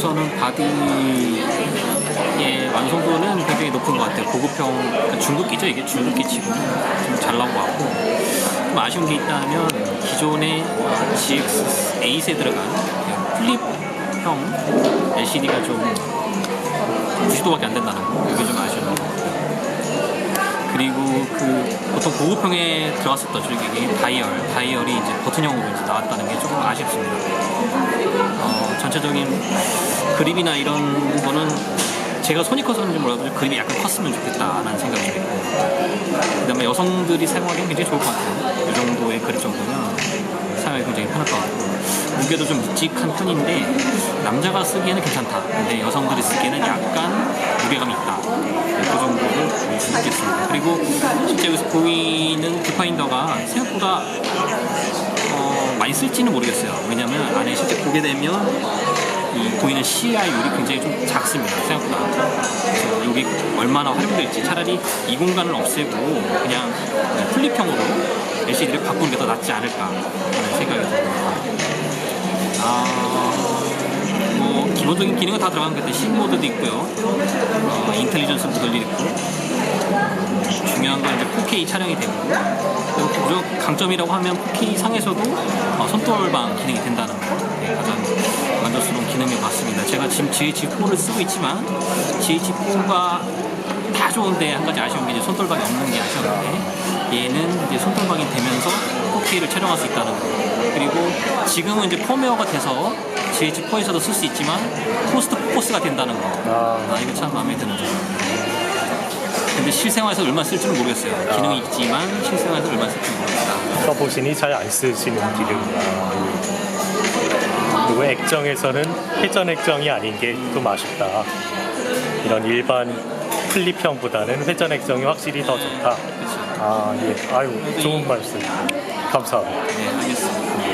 우선은 바디의 완성도는 굉장히 높은 것 같아요. 고급형 그러니까 중국기죠 이게 중국기 치고 좀 잘 나온 것 같고 좀 아쉬운 게 있다면 기존의 어, GX 8에 들어간 플립형 LCD가 좀 90도밖에 안 된다는 거 이게 좀 아쉬운 거. 그리고 그 보통 고급형에 들어갔었던 저기 다이얼 다이얼이 이제 버튼형으로 이제 나왔다는 게 조금 아쉽습니다. 어, 전체적인 그립이나 이런 거는 제가 손이 커서인지 몰라도 그립이 약간 컸으면 좋겠다라는 생각이 좀 있고 그다음에 여성들이 사용하기엔 굉장히 좋을 것 같아요. 이 정도의 그립 정도면 사용하기 굉장히 편할 것 같고 무게도 좀 묵직한 편인데 남자가 쓰기에는 괜찮다. 근데 여성들이 쓰기에는 약간 무게감이 있다. 네, 그 정도를 볼수 있겠습니다. 그리고 실제 여기서 보이는 뷰파인더가 생각보다 어, 많이 쓸지는 모르겠어요. 왜냐면 안에 실제 보게 되면 이 보이는 CI율이 굉장히 좀 작습니다. 생각보다. 그래서 여기 얼마나 활용될지 차라리 이 공간을 없애고 그냥 플립형으로 LCD를 바꾸는 게 더 낫지 않을까 하는 생각이 듭니다. 아, 뭐 기본적인 기능은 다 들어간 것 같아요. 신 모드도 있고요. 어, 인텔리전스 모델도 있고 중요한 건 이제 4K 촬영이 되고 그리고 무려 강점이라고 하면 4K 상에서도 어, 손떨방 기능이 된다는 거 네, 가장 것 같습니다. 제가 지금 GH4를 쓰고 있지만 GH4가 다 좋은데 한 가지 아쉬운 게 이제 손떨방이 없는 게 아쉬웠는데 얘는 이제 손떨방이 되면서 4K를 촬영할 수 있다는 거 그리고 지금은 이제 펌웨어가 돼서 GH4에서도 쓸 수 있지만 포스트 포커스가 된다는 거 아, 아 이거 참 마음에 드는 점. 근데 실생활에서 얼마 쓸지는 모르겠어요. 기능이 있지만 실생활에서 얼마 쓸지 모르겠다. 써보시니 잘 안 쓰시는 기능이다. 그리고 액정에서는 회전 액정이 아닌 게 좀 아쉽다. 이런 일반 플립형보다는 회전 액정이 확실히 더 좋다. 아, 예. 아유, 좋은 말씀. 감사합니다. 네, 알겠습니다.